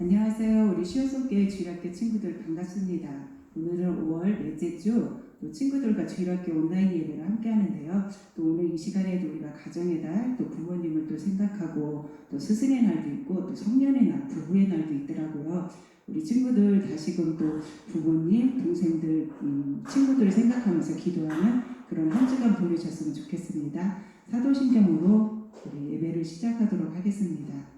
안녕하세요. 우리 시어속교회 주일학교 친구들 반갑습니다. 오늘은 5월 넷째 주, 또 친구들과 주일학교 온라인 예배를 함께 하는데요. 또 오늘 이 시간에도 우리가 가정의 달, 또 부모님을 또 생각하고, 또 스승의 날도 있고, 또 성년의 날, 부부의 날도 있더라고요. 우리 친구들 다시금 또 부모님, 동생들, 음, 친구들을 생각하면서 기도하는 그런 한 주간 보내셨으면 좋겠습니다. 사도신경으로 우리 예배를 시작하도록 하겠습니다.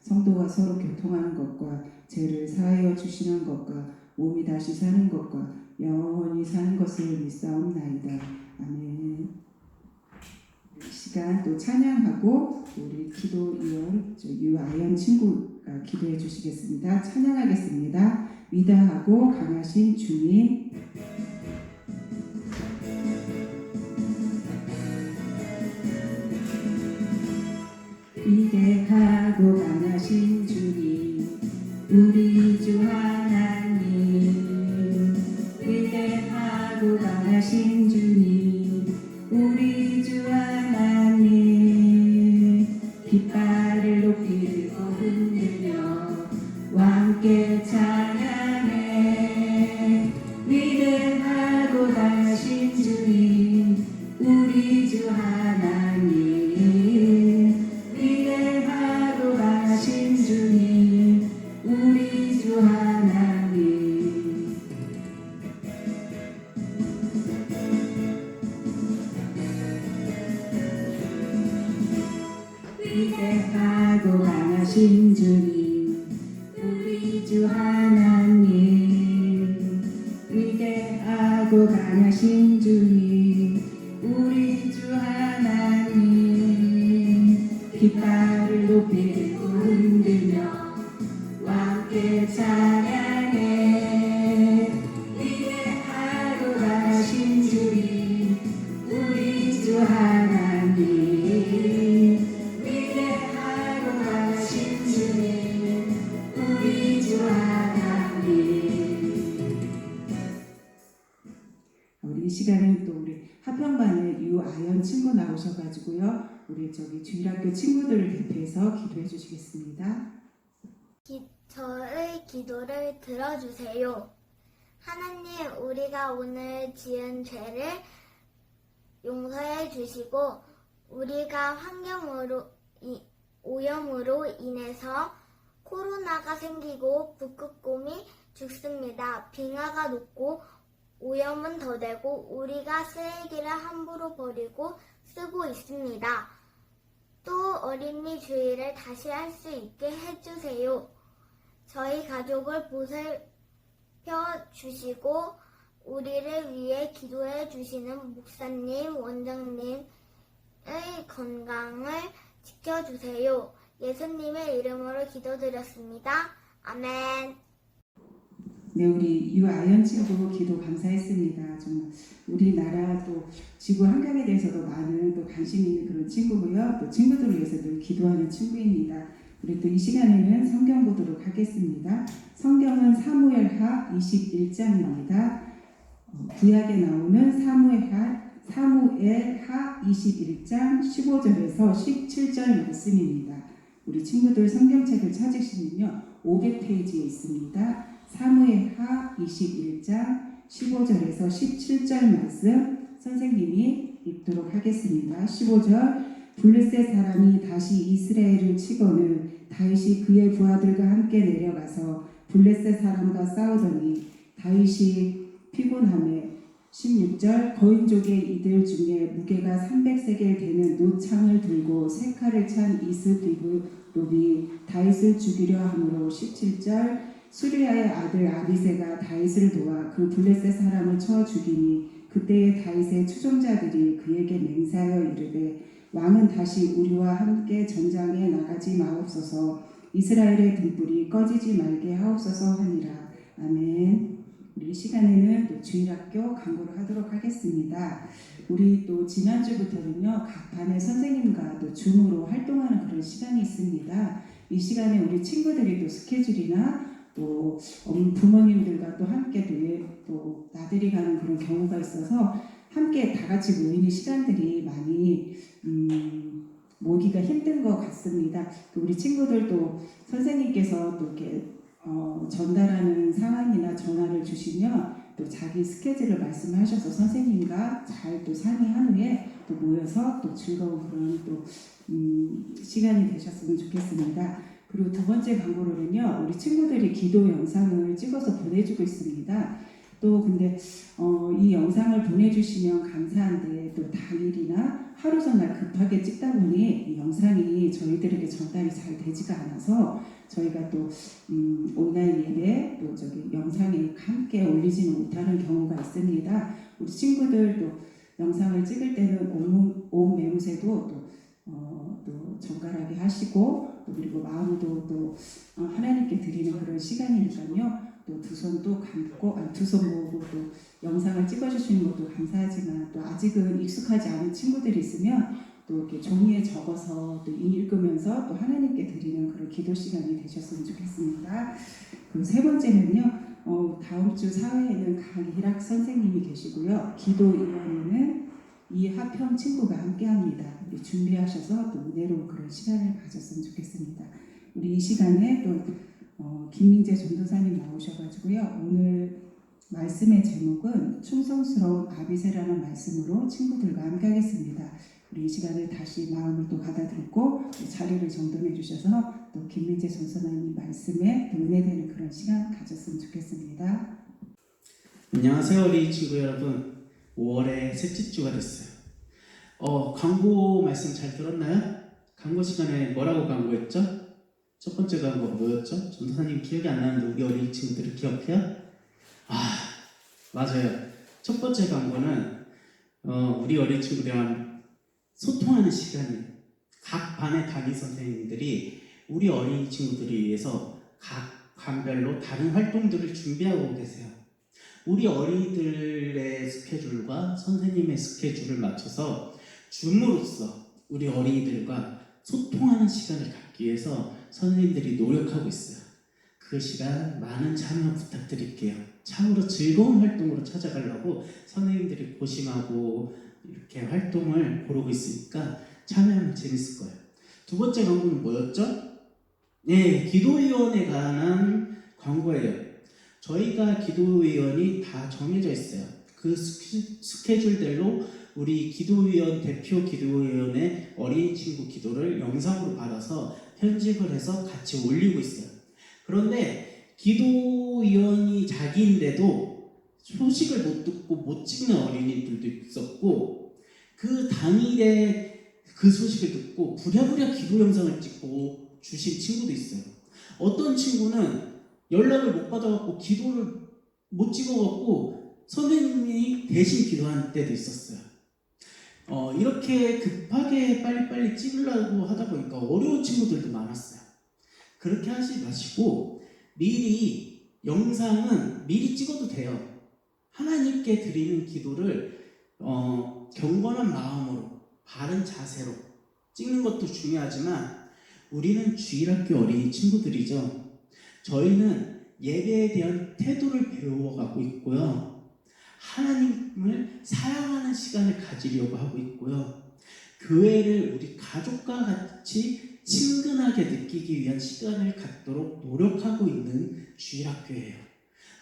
성도가 서로 교통하는 것과 죄를 사하여 주시는 것과 몸이 다시 사는 것과 영원히 사는 것을 믿사옵나이다. 아멘. 이 시간 또 찬양하고 우리 기도 이원 유아연 친구가 기도해 주시겠습니다. 찬양하겠습니다. 위대하고 강하신 주님 유아연 친구 나오셔가지고요 우리 저기 주일학교 친구들을 대표해서 기도해 주시겠습니다. 기- 저의 기도를 들어주세요. 하나님, 우리가 오늘 지은 죄를 용서해 주시고, 우리가 환경으로, 이- 오염으로 인해서 코로나가 생기고 북극곰이 죽습니다. 빙하가 녹고 오염은 더 되고 우리가 쓰레기를 함부로 버리고 쓰고 있습니다. 또 어린이 주의를 다시 할 수 있게 해주세요. 저희 가족을 보살펴 주시고 우리를 위해 기도해 주시는 목사님, 원장님의 건강을 지켜주세요. 예수님의 이름으로 기도드렸습니다. 아멘. 네, 우리 유아연 친구 기도 감사했습니다. 정말 우리나라 또 지구 환경에 대해서도 많은 또 관심 있는 그런 친구고요. 또 친구들을 위해서 늘 기도하는 친구입니다. 우리 또 이 시간에는 성경 보도록 하겠습니다. 성경은 사무엘하 21장입니다. 어, 구약에 나오는 사무엘하 사무엘하 21장 15절에서 17절 말씀입니다. 우리 친구들 성경책을 찾으시면요. 500페이지에 있습니다. 사무엘하 21장 15절에서 17절 말씀 선생님이 읽도록 하겠습니다. 15절 블레셋 사람이 다시 이스라엘을 치고는 다윗이 그의 부하들과 함께 내려가서 블레셋 사람과 싸우더니 다윗이 피곤함에 16절 거인족의 이들 중에 무게가 300세겔 되는 노창을 들고 세 칼을 찬 이스비브 롭이 다윗을 죽이려 하므로 17절 수리아의 아들 아비세가 다윗을 도와 그 블레셋 사람을 쳐 죽이니 그때의 다윗의 추종자들이 그에게 맹세하여 이르되 왕은 다시 우리와 함께 전장에 나가지 마옵소서 이스라엘의 등불이 꺼지지 말게 하옵소서 하니라. 아멘. 우리 이 시간에는 또 주일학교 강구를 하도록 하겠습니다. 우리 또 지난주부터는요 각 반의 선생님과 또 줌으로 활동하는 그런 시간이 있습니다. 이 시간에 우리 친구들이 또 스케줄이나 또 음, 부모님들과 또 함께 또, 예- 또 나들이 가는 그런 경우가 있어서 함께 다 같이 모이는 시간들이 많이 음, 모기가 힘든 것 같습니다. 또 우리 친구들도 선생님께서 또 이렇게 어, 전달하는 상황이나 전화를 주시면 또 자기 스케줄을 말씀하셔서 선생님과 잘 또 상의한 후에 또 모여서 또 즐거운 그런 또 음, 시간이 되셨으면 좋겠습니다. 그리고 두 번째 광고로는요, 우리 친구들이 기도 영상을 찍어서 보내주고 있습니다. 또 근데 어, 이 영상을 보내주시면 감사한데 또 당일이나 하루 전날 급하게 찍다 보니 이 영상이 저희들에게 전달이 잘 되지가 않아서 저희가 또 음, 온라인 예배 또 저기 영상에 함께 올리지는 못하는 경우가 있습니다. 우리 친구들 도 영상을 찍을 때는 온, 온 매무새도 정갈하게 하시고 또 그리고 마음도 또 어, 하나님께 드리는 그런 시간이니까요. 또 두 손도 감고 아, 두손 모으고 또 영상을 찍어주시는 것도 감사하지만 또 아직은 익숙하지 않은 친구들이 있으면 또 이렇게 종이에 적어서 또 읽으면서 또 하나님께 드리는 그런 기도 시간이 되셨으면 좋겠습니다. 그리고 세 번째는요, 어, 다음 주 사회에는 강희락 선생님이 계시고요, 기도 위원회는 이 하평 친구가 함께합니다. 우리 준비하셔서 또 은혜로운 그런 시간을 가졌으면 좋겠습니다. 우리 이 시간에 또 어, 김민재 전도사님 나오셔가지고요, 오늘 말씀의 제목은 충성스러운 아비세라는 말씀으로 친구들과 함께하겠습니다. 우리 이 시간을 다시 마음을 또 가다듬고 또 자리를 정돈해 주셔서 또 김민재 전선아님 말씀에 또 은혜되는 그런 시간 가졌으면 좋겠습니다. 안녕하세요, 우리 친구 여러분. 5월의 셋째 주가 됐어요. 어, 광고 말씀 잘 들었나요? 광고 시간에 뭐라고 광고했죠? 첫 번째 광고 뭐였죠? 전도사님 기억이 안 나는데 우리 어린 친구들이 기억해요? 아, 맞아요. 첫 번째 광고는 어, 우리 어린 친구들이랑 소통하는 시간이에요. 각 반의 담임 선생님들이 우리 어린 친구들을 위해서 각 반별로 다른 활동들을 준비하고 계세요. 우리 어린이들의 스케줄과 선생님의 스케줄을 맞춰서 줌으로써 우리 어린이들과 소통하는 시간을 갖기 위해서 선생님들이 노력하고 있어요. 그 시간 많은 참여 부탁드릴게요. 참으로 즐거운 활동으로 찾아가려고 선생님들이 고심하고 이렇게 활동을 고르고 있으니까 참여하면 재밌을 거예요. 두 번째 광고는 뭐였죠? 네, 기도위원회 관한 광고예요. 저희가 기도위원이 다 정해져 있어요. 그 스케- 스케줄대로 우리 기도위원 대표 기도위원의 어린 친구 기도를 영상으로 받아서 편집을 해서 같이 올리고 있어요. 그런데 기도위원이 자기인데도 소식을 못 듣고 못 찍는 어린이들도 있었고 그 당일에 그 소식을 듣고 부랴부랴 기도 영상을 찍고 주신 친구도 있어요. 어떤 친구는 연락을 못 받아갖고 기도를 못 찍어갖고 선생님이 대신 기도한 때도 있었어요. 어, 이렇게 급하게 빨리빨리 찍으려고 하다 보니까 어려운 친구들도 많았어요. 그렇게 하지 마시고 미리 영상은 미리 찍어도 돼요. 하나님께 드리는 기도를 어, 경건한 마음으로 바른 자세로 찍는 것도 중요하지만 우리는 주일학교 어린이 친구들이죠. 저희는 예배에 대한 태도를 배워가고 있고요. 하나님을 사랑하는 시간을 가지려고 하고 있고요. 교회를 우리 가족과 같이 친근하게 느끼기 위한 시간을 갖도록 노력하고 있는 주일학교예요.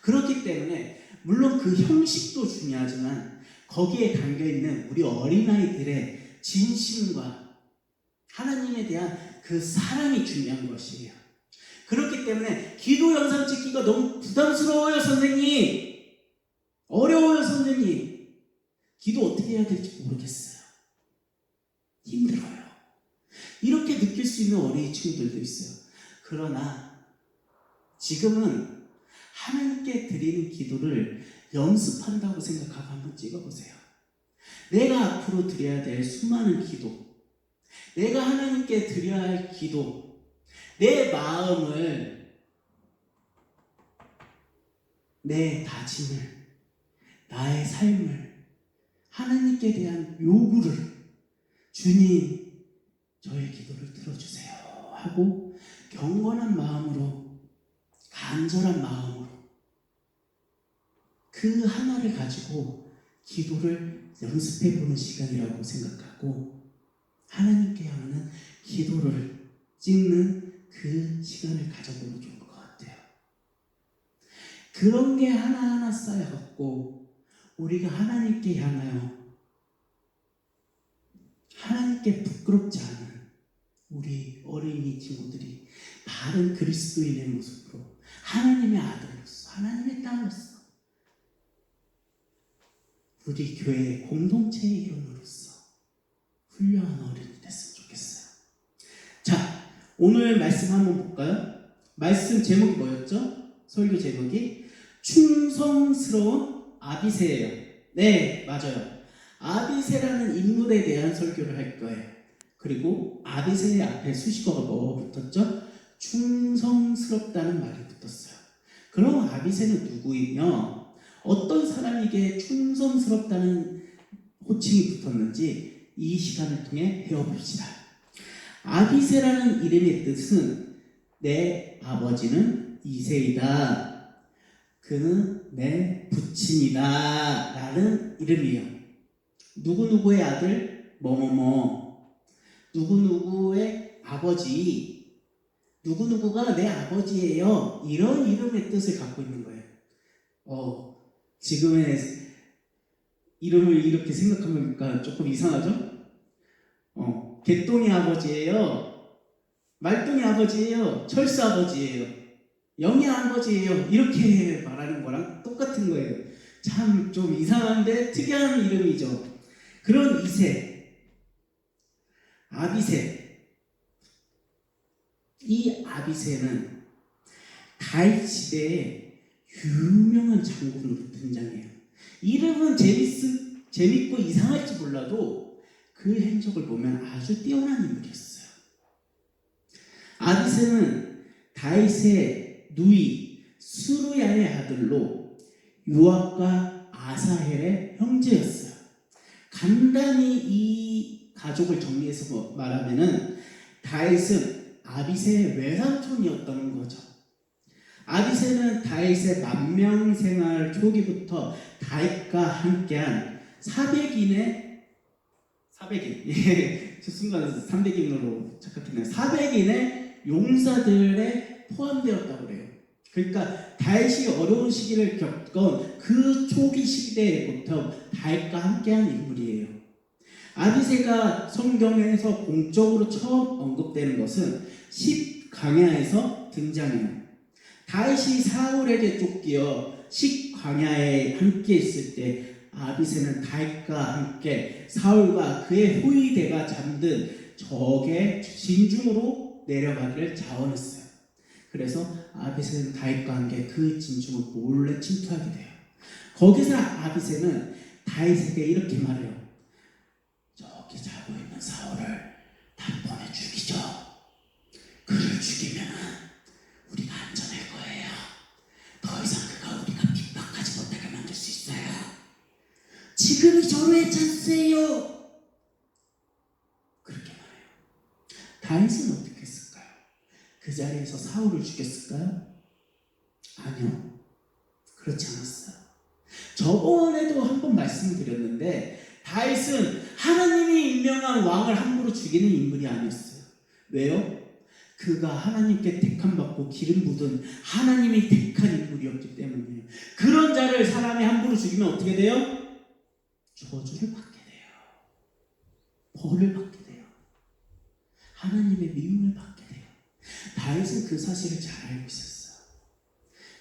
그렇기 때문에 물론 그 형식도 중요하지만 거기에 담겨 있는 우리 어린아이들의 진심과 하나님에 대한 그 사랑이 중요한 것이에요. 그렇기 때문에 기도 영상 찍기가 너무 부담스러워요, 선생님. 어려워요, 선생님. 기도 어떻게 해야 될지 모르겠어요. 힘들어요. 이렇게 느낄 수 있는 어린이 친구들도 있어요. 그러나 지금은 하나님께 드리는 기도를 연습한다고 생각하고 한번 찍어보세요. 내가 앞으로 드려야 될 수많은 기도, 내가 하나님께 드려야 할 기도, 내 마음을 내 다짐을 나의 삶을 하나님께 대한 요구를 주님 저의 기도를 들어주세요 하고 경건한 마음으로 간절한 마음으로 그 하나를 가지고 기도를 연습해 보는 시간이라고 생각하고 하나님께 향하는 기도를 찍는 그 시간을 가져보면 좋을 것 같아요. 그런 게 하나하나 쌓여갖고 우리가 하나님께 향하여 하나님께 부끄럽지 않은 우리 어린이 친구들이 바른 그리스도인의 모습으로 하나님의 아들로서 하나님의 딸로서 우리 교회 공동체의 일원으로서 훌륭한. 자, 오늘 말씀 한번 볼까요? 말씀 제목이 뭐였죠? 설교 제목이 충성스러운 아비세예요. 네, 맞아요. 아비세라는 인물에 대한 설교를 할 거예요. 그리고 아비세의 앞에 수식어가 뭐 붙었죠? 충성스럽다는 말이 붙었어요. 그럼 아비세는 누구이며 어떤 사람에게 충성스럽다는 호칭이 붙었는지 이 시간을 통해 배워봅시다. 아비세라는 이름의 뜻은 내 아버지는 이세이다. 그는 내 부친이다. 라는 이름이에요. 누구누구의 아들, 뭐뭐뭐. 누구누구의 아버지, 누구누구가 내 아버지예요. 이런 이름의 뜻을 갖고 있는 거예요. 어, 지금의 이름을 이렇게 생각하면 조금 이상하죠? 어, 개똥이 아버지예요. 말똥이 아버지예요. 철수 아버지예요. 영희 아버지예요. 이렇게 말하는 거랑 똑같은 거예요. 참 좀 이상한데 특이한 이름이죠. 그런 이세, 아비세. 이 아비세는 다윗 시대에 유명한 장군으로 등장해요. 이름은 재밌, 재밌고 이상할지 몰라도 그 행적을 보면 아주 뛰어난 인물이었어요. 아비세는 다윗의 누이 수루야의 아들로 요압과 아사헬의 형제였어요. 간단히 이 가족을 정리해서 뭐 말하면은 다윗은 아비세의 외삼촌이었던 거죠. 아비세는 다윗의 만명 생활 초기부터 다윗과 함께한 400인의 400인 예, 저 순간 300인으로 착각했네요. 400인의 용사들에 포함되었다고 그래요. 그러니까 다윗이 어려운 시기를 겪은 그 초기 시대부터 다윗과 함께한 인물이에요. 아비세가 성경에서 공적으로 처음 언급되는 것은 10강야에서 등장해요. 다윗이 사울에게 쫓기어 식광야에 함께 있을 때 아비세는 다윗과 함께 사울과 그의 후위대가 잠든 적의 진중으로 내려가기를 자원했어요. 그래서 아비세는 다윗과 함께 그 진중을 몰래 침투하게 돼요. 거기서 아비세는 다윗에게 이렇게 말해요. 저기 자고 있는 사울을 단번에 죽이죠. 그를 죽이면은 우리가 안전할 거예요. 더 이상 그가 우리가 핍박하지 못하게 만들 수 있어요. 지금이 절호의 찬스예요. 그렇게 말해요. 다윗은 어떻게 했을까요? 그 자리에서 사울을 죽였을까요? 아니요. 그렇지 않았어요. 저번에도 한 번 말씀드렸는데 다윗은 하나님이 임명한 왕을 함부로 죽이는 인물이 아니었어요. 왜요? 그가 하나님께 택함 받고 기름 부은 하나님이 택한 인물이었기 때문이에요. 그런 자를 사람이 함부로 죽이면 어떻게 돼요? 저주를 받게 돼요. 벌을 받게 돼요. 하나님의 미움을 받게. 다윗은 그 사실을 잘 알고 있었어요.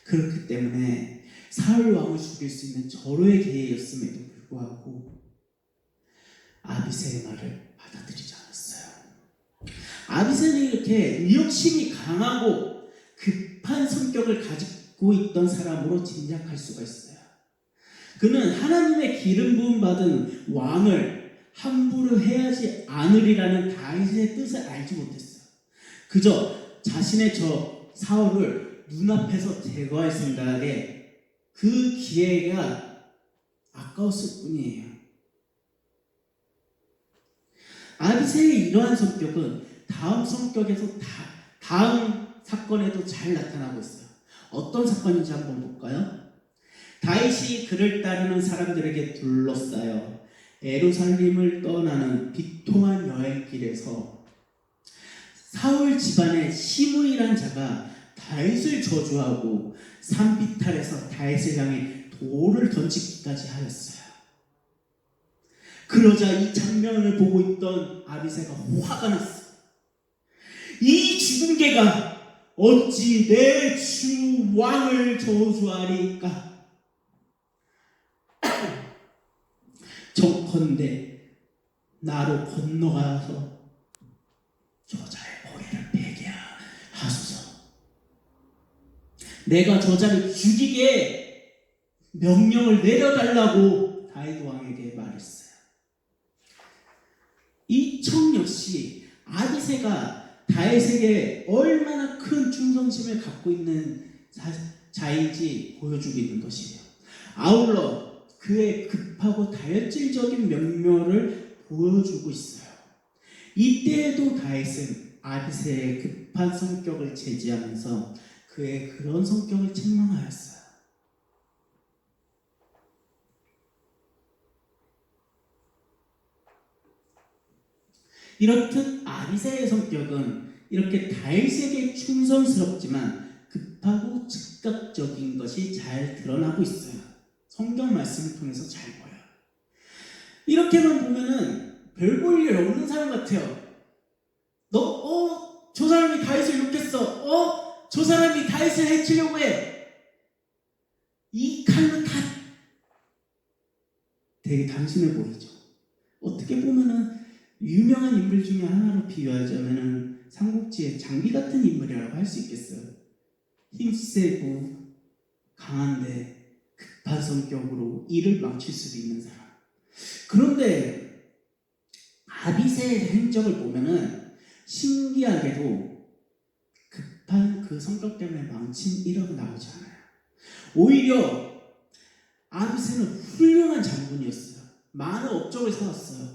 그렇기 때문에 사울 왕을 죽일 수 있는 절호의 기회였음에도 불구하고 아비세의 말을 받아들이지 않았어요. 아비세는 이렇게 위협심이 강하고 급한 성격을 가지고 있던 사람으로 짐작할 수가 있어요. 그는 하나님의 기름 부음 받은 왕을 함부로 해하지 않으리라는 다윗의 뜻을 알지 못했어요. 그저 자신의 저 사울을 눈앞에서 제거할 생각에 그 기회가 아까웠을 뿐이에요. 아비세의 이러한 성격은 다음 성격에서 다, 다음 사건에도 잘 나타나고 있어요. 어떤 사건인지 한번 볼까요? 다윗이 그를 따르는 사람들에게 둘러싸여 에루살림을 떠나는 비통한 여행길에서 사울 집안의 시므이란 자가 다윗을 저주하고 산비탈에서 다윗을 향해 돌을 던지기까지 하였어요. 그러자 이 장면을 보고 있던 아비세가 화가 났어. 이 죽은 개가 어찌 내 주 왕을 저주하리까? 정컨대 나로 건너가서 저자 내가 저자를 죽이게 명령을 내려달라고 다윗 왕에게 말했어요. 이 청 역시 아비세가 다윗에게 얼마나 큰 충성심을 갖고 있는 자, 자인지 보여주고 있는 것이에요. 아울러 그의 급하고 다혈질적인 면모를 보여주고 있어요. 이때에도 다윗은 아비세의 급한 성격을 제지하면서 그의 그런 성격을 책망하였어요. 이렇듯 아비세의 성격은 이렇게 다윗에게 충성스럽지만 급하고 즉각적인 것이 잘 드러나고 있어요. 성경 말씀을 통해서 잘 보여요. 이렇게만 보면은 별 볼 일 없는 사람 같아요. 너, 어, 저 사람이 다윗을 욕했어. 어, 저 사람이 다윗을 해치려고 해. 이 칼로 다 되게 단순해 보이죠. 어떻게 보면은 유명한 인물 중에 하나로 비유하자면은 삼국지의 장비 같은 인물이라고 할 수 있겠어요. 힘세고 강한데 급한 성격으로 일을 망칠 수도 있는 사람. 그런데 아비세의 행적을 보면은 신기하게도 그 성격 때문에 망친 일은 나오지 않아요. 오히려 아비세는 훌륭한 장군이었어요. 많은 업적을 세웠어요.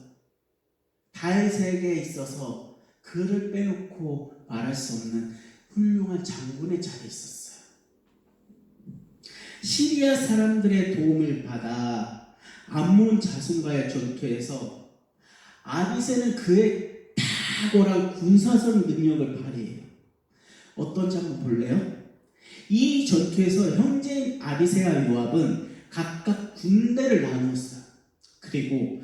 다윗에게 있어서 그를 빼놓고 말할 수 없는 훌륭한 장군의 자리에 있었어요. 시리아 사람들의 도움을 받아 암몬 자손과의 전투에서 아비세는 그의 탁월한 군사적 능력을 발휘해요. 어떤지 한번 볼래요? 이 전투에서 형제인 아비세와 요압은 각각 군대를 나누었어요. 그리고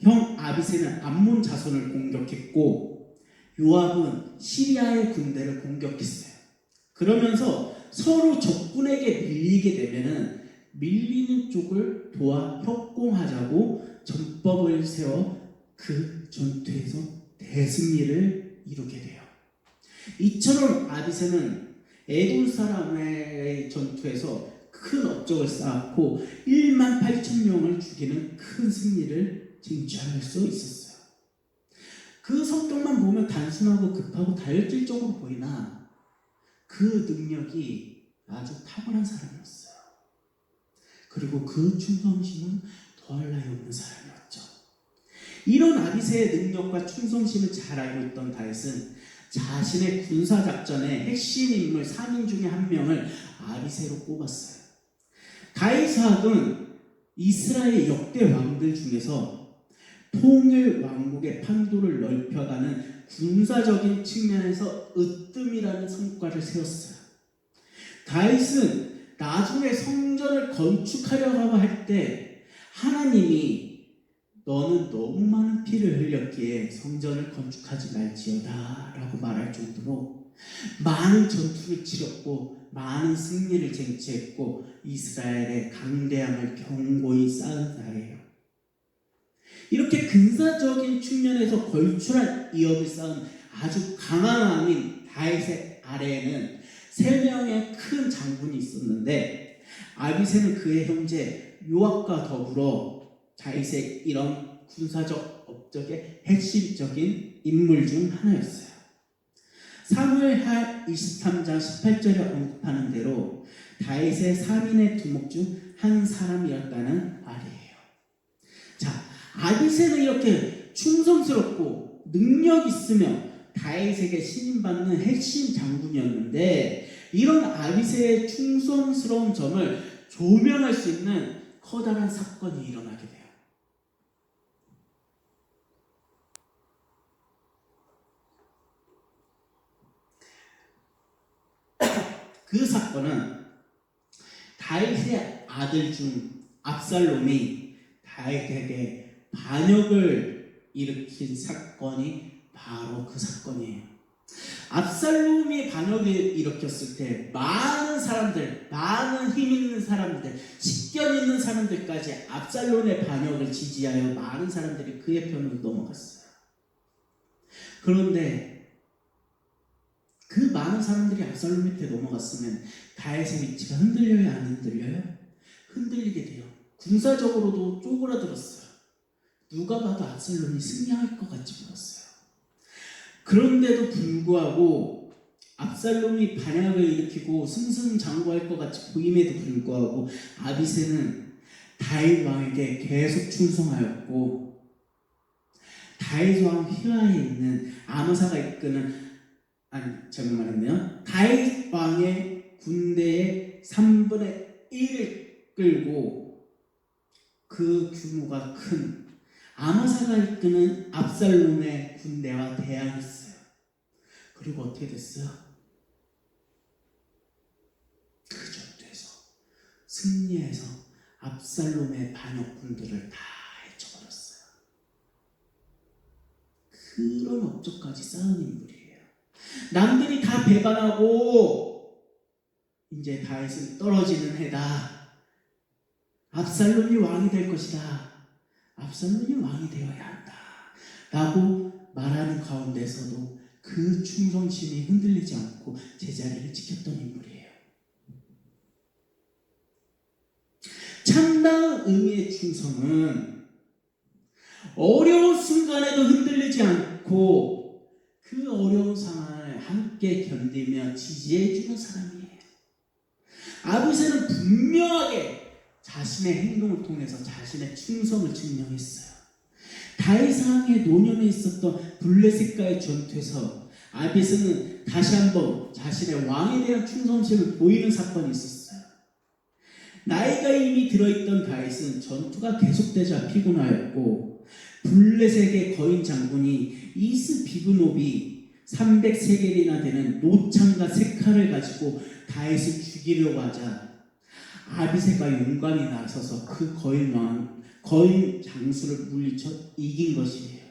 형 아비세는 암몬 자손을 공격했고 요압은 시리아의 군대를 공격했어요. 그러면서 서로 적군에게 밀리게 되면은 밀리는 쪽을 도와 협공하자고 전법을 세워 그 전투에서 대승리를 이루게 돼요. 이처럼 아비세는 에돔 사람의 전투에서 큰 업적을 쌓았고 1만 8천 명을 죽이는 큰 승리를 쟁취할 수 있었어요. 그 성격만 보면 단순하고 급하고 다혈질적으로 보이나 그 능력이 아주 탁월한 사람이었어요. 그리고 그 충성심은 더할 나위 없는 사람이었죠. 이런 아비세의 능력과 충성심을 잘 알고 있던 다윗은 자신의 군사 작전의 핵심 인물 3인 중에 한 명을 아비세로 뽑았어요. 다윗 사학은 이스라엘 역대 왕들 중에서 통일 왕국의 판도를 넓혀가는 군사적인 측면에서 으뜸이라는 성과를 세웠어요. 다윗은 나중에 성전을 건축하려고 할 때 하나님이 너는 너무 많은 피를 흘렸기에 성전을 건축하지 말지어다 라고 말할 정도로 많은 전투를 치렀고 많은 승리를 쟁취했고 이스라엘의 강대함을 견고히 쌓은 자예요. 이렇게 근사적인 측면에서 걸출한 이업을 쌓은 아주 강한 왕인 다윗의 아래에는 세 명의 큰 장군이 있었는데 아비세는 그의 형제 요압과 더불어 다윗의 이런 군사적 업적의 핵심적인 인물 중 하나였어요. 사무엘하 23장 18절에 언급하는 대로 다윗의 3인의 두목 중 한 사람이었다는 말이에요. 자, 아비새는 이렇게 충성스럽고 능력 있으며 다윗에게 신임받는 핵심 장군이었는데 이런 아비새의 충성스러운 점을 조명할 수 있는 커다란 사건이 일어나게 돼요. 그 사건은 다윗의 아들 중 압살롬이 다윗에게 반역을 일으킨 사건이 바로 그 사건이에요. 압살롬이 반역을 일으켰을 때 많은 사람들, 많은 힘 있는 사람들, 식견 있는 사람들까지 압살롬의 반역을 지지하여 많은 사람들이 그의 편으로 넘어갔어요. 그런데 그 많은 사람들이 압살롬 밑에 넘어갔으면 다윗의 위치가 흔들려요, 안 흔들려요? 흔들리게 돼요. 군사적으로도 쪼그라들었어요. 누가 봐도 압살롬이 승리할 것 같이 보였어요. 그런데도 불구하고 압살롬이 반역을 일으키고 승승장구할 것 같이 보임에도 불구하고 아비새는 다윗 왕에게 계속 충성하였고 다윗 왕 휘하에 있는 아마사가 이끄는 아니 잘못 말했네요. 다윗 왕의 군대의 3분의 1을 끌고 그 규모가 큰 아마사가 이끄는 압살롬의 군대와 대항했어요. 그리고 어떻게 됐어요? 그 전투에서 승리해서 압살롬의 반역군들을 다 해쳐버렸어요. 그런 업적까지 쌓은 인물이에요. 남들이 다 배반하고 이제 다윗은 떨어지는 해다. 압살롬이 왕이 될 것이다. 압살롬이 왕이 되어야 한다. 라고 말하는 가운데서도 그 충성심이 흔들리지 않고 제자리를 지켰던 인물이에요. 참다운 의미의 충성은 어려운 순간에도 흔들리지 않고 그 어려운 상황을 함께 견디며 지지해주는 사람이에요. 아비새는 분명하게 자신의 행동을 통해서 자신의 충성을 증명했어요. 다이상의 노년에 있었던 블레셋과의 전투에서 아비스는 다시 한번 자신의 왕에 대한 충성심을 보이는 사건이 있었어요. 나이가 이미 들어있던 다윗은 전투가 계속되자 피곤하였고 블레셋의 거인 장군이 이스 비브노비 300세겔이나 되는 노창과 색칼을 가지고 다윗을 죽이려고 하자 아비새가 용감히 나서서 그 거인 왕, 거인 장수를 물리쳐 이긴 것이에요.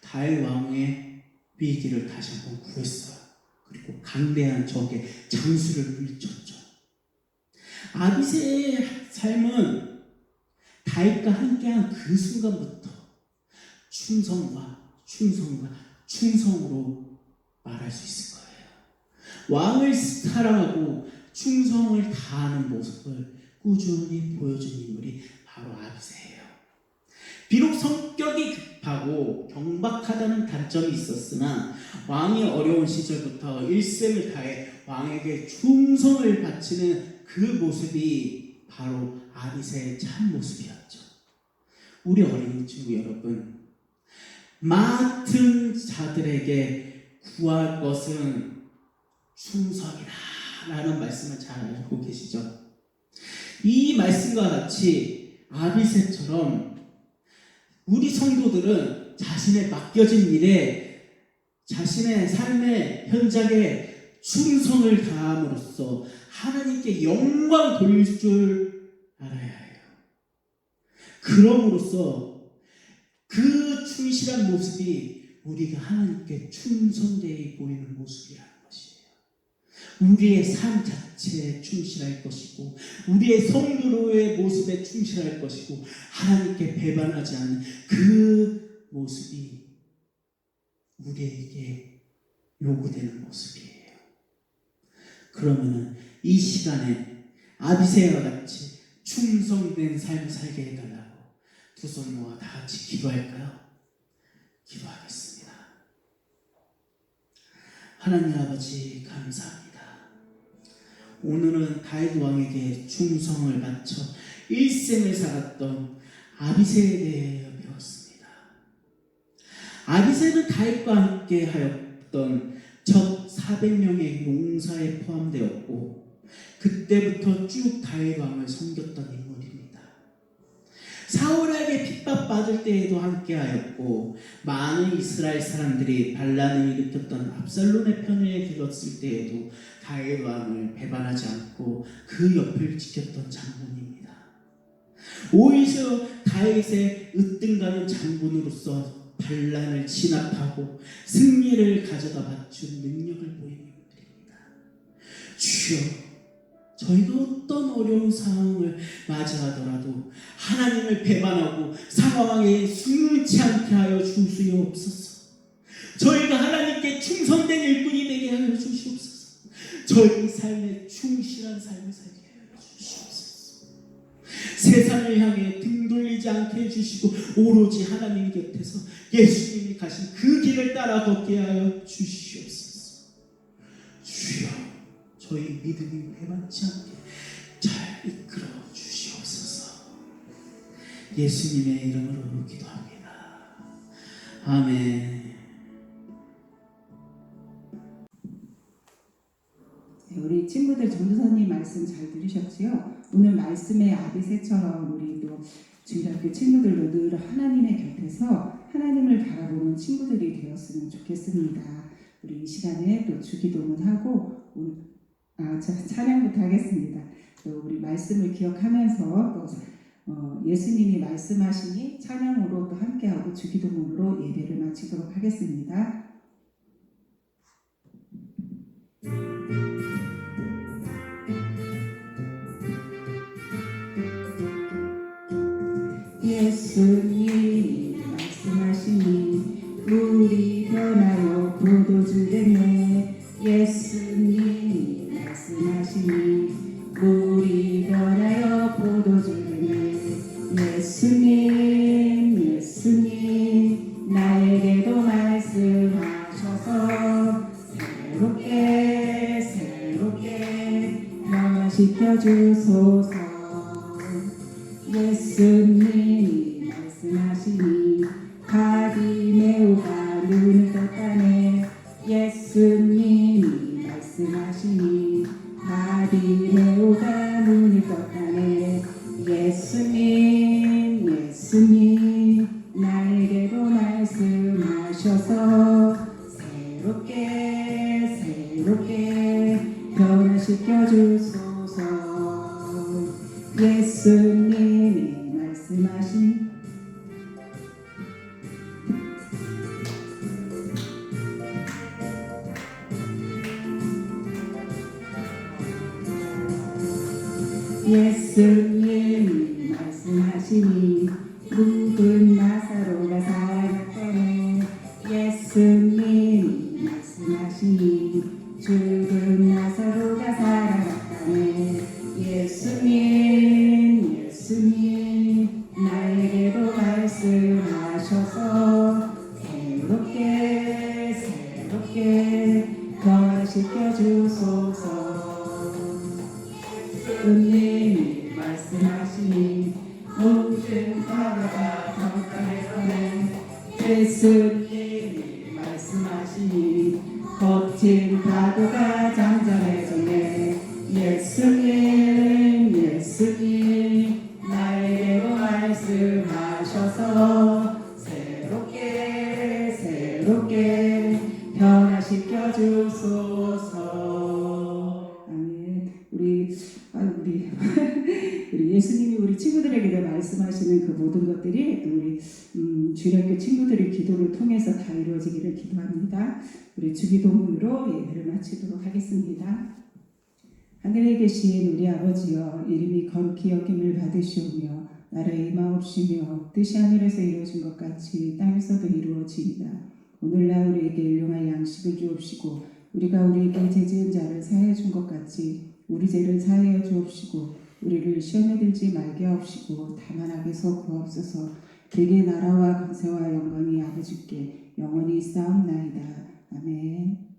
다윗 왕의 위기를 다시 한번 구했어요. 그리고 강대한 적의 장수를 물리쳤죠. 아비새의 삶은 다윗과 함께한 그 순간부터 충성과 충성과 충성으로 말할 수 있을 거예요. 왕을 사랑하고 충성을 다하는 모습을 꾸준히 보여준 인물이 바로 아비새예요. 비록 성격이 급하고 경박하다는 단점이 있었으나 왕이 어려운 시절부터 일생을 다해 왕에게 충성을 바치는 그 모습이 바로 아비새의 참 모습이었죠. 우리 어린이 친구 여러분, 맡은 자들에게 구할 것은 충성이다. 라는 말씀을 잘 알고 계시죠? 이 말씀과 같이 아비새처럼 우리 성도들은 자신의 맡겨진 일에 자신의 삶의 현장에 충성을 다함으로써 하나님께 영광 돌릴 줄 알아야 해요. 그럼으로써 그 충실한 모습이 우리가 하나님께 충성되어 보이는 모습이라는 것이에요. 우리의 삶 자체에 충실할 것이고, 우리의 성도로의 모습에 충실할 것이고, 하나님께 배반하지 않는 그 모습이 우리에게 요구되는 모습이에요. 그러면은 이 시간에 아비새와 같이 충성된 삶을 살게 해달라고 두 손 모아 다 같이 기도할까요? 기도하겠습니다. 하나님 아버지 감사합니다. 오늘은 다윗 왕에게 충성을 바쳐 일생을 살았던 아비새에 대해 배웠습니다. 아비새는 다윗과 함께 하였던 적 400명의 용사에 포함되었고 그때부터 쭉 다윗 왕을 섬겼던 인물입니다. 사울에게 핍박받을 때에도 함께하였고 많은 이스라엘 사람들이 반란을 일으켰던 압살롬의 편에 들었을 때에도 다윗 왕을 배반하지 않고 그 옆을 지켰던 장군입니다. 오히려 다윗의 으뜸가는 장군으로서 반란을 진압하고 승리를 가져다 바친 능력을 보이는 인물입니다. 주여 저희가 어떤 어려운 상황을 맞이하더라도 하나님을 배반하고 상황에 숨지 않게 하여 주시옵소서. 저희가 하나님께 충성된 일꾼이 되게 하여 주시옵소서. 저희 삶에 충실한 삶을 살게 하여 주시옵소서. 세상을 향해 등 돌리지 않게 해주시고 오로지 하나님 곁에서 예수님이 가신 그 길을 따라 걷게 하여 주시옵소서. 저희 믿음이 배반치 않게 잘 이끌어 주시옵소서. 예수님의 이름으로 기도합니다. 아멘. 네, 우리 친구들 전도사님 말씀 잘 들으셨지요? 오늘 말씀의 아비새처럼 우리 또 주일학교 친구들도 늘 하나님의 곁에서 하나님을 바라보는 친구들이 되었으면 좋겠습니다. 우리 이 시간에 또 주기도문 하고 오늘 아, 자, 찬양부터 하겠습니다. 또 우리 말씀을 기억하면서 또 어, 예수님이 말씀하시니 찬양으로 또 함께하고 주기도문으로 예배를 마치도록 하겠습니다. 예수 말씀하 우리 주기도문으로 예배를 마치도록 하겠습니다. 하늘에 계신 우리 아버지여 이름이 거룩히 여김을 받으시오며 나라의 임하옵시며 뜻이 하늘에서 이루어진 것 같이 땅에서도 이루어지이다. 오늘날 우리에게 일용할 양식을 주옵시고 우리가 우리에게 죄지은 자를 사하여 준것 같이 우리 죄를 사하여 주옵시고 우리를 시험에 들지 말게 하옵시고 다만 악에서 구하옵소서 길게 나라와 권세와 영광이 아버지께 영원히 쌓옵나이다. 아멘